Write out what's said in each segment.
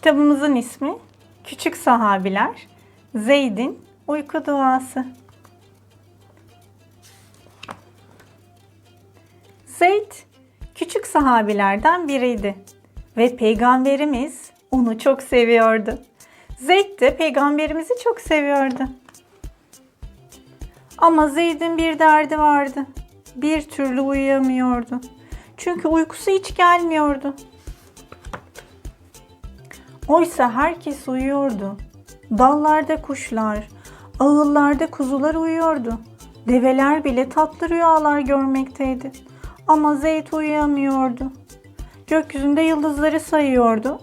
Kitabımızın ismi Küçük Sahabiler Zeyd'in Uyku Duası. Zeyd küçük sahabilerden biriydi ve peygamberimiz onu çok seviyordu. Zeyd de peygamberimizi çok seviyordu. Ama Zeyd'in bir derdi vardı. Bir türlü uyuyamıyordu. Çünkü uykusu hiç gelmiyordu. Oysa herkes uyuyordu. Dallarda kuşlar, ağıllarda kuzular uyuyordu. Develer bile tatlı rüyalar görmekteydi. Ama Zeyd uyuyamıyordu. Gökyüzünde yıldızları sayıyordu.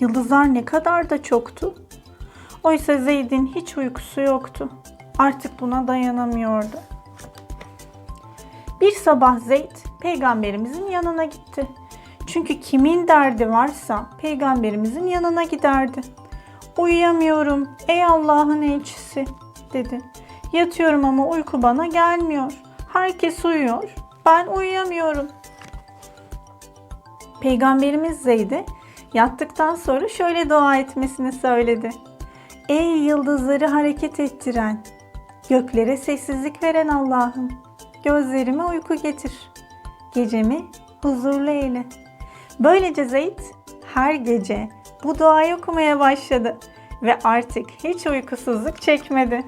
Yıldızlar ne kadar da çoktu. Oysa Zeyd'in hiç uykusu yoktu. Artık buna dayanamıyordu. Bir sabah Zeyd peygamberimizin yanına gitti. Çünkü kimin derdi varsa peygamberimizin yanına giderdi. Uyuyamıyorum ey Allah'ın elçisi dedi. Yatıyorum ama uyku bana gelmiyor. Herkes uyuyor. Ben uyuyamıyorum. Peygamberimiz Zeyd'e yattıktan sonra şöyle dua etmesini söyledi. Ey yıldızları hareket ettiren, göklere sessizlik veren Allah'ım, gözlerime uyku getir, gecemi huzurlu eyle. Böylece Zeyd her gece bu duayı okumaya başladı ve artık hiç uykusuzluk çekmedi.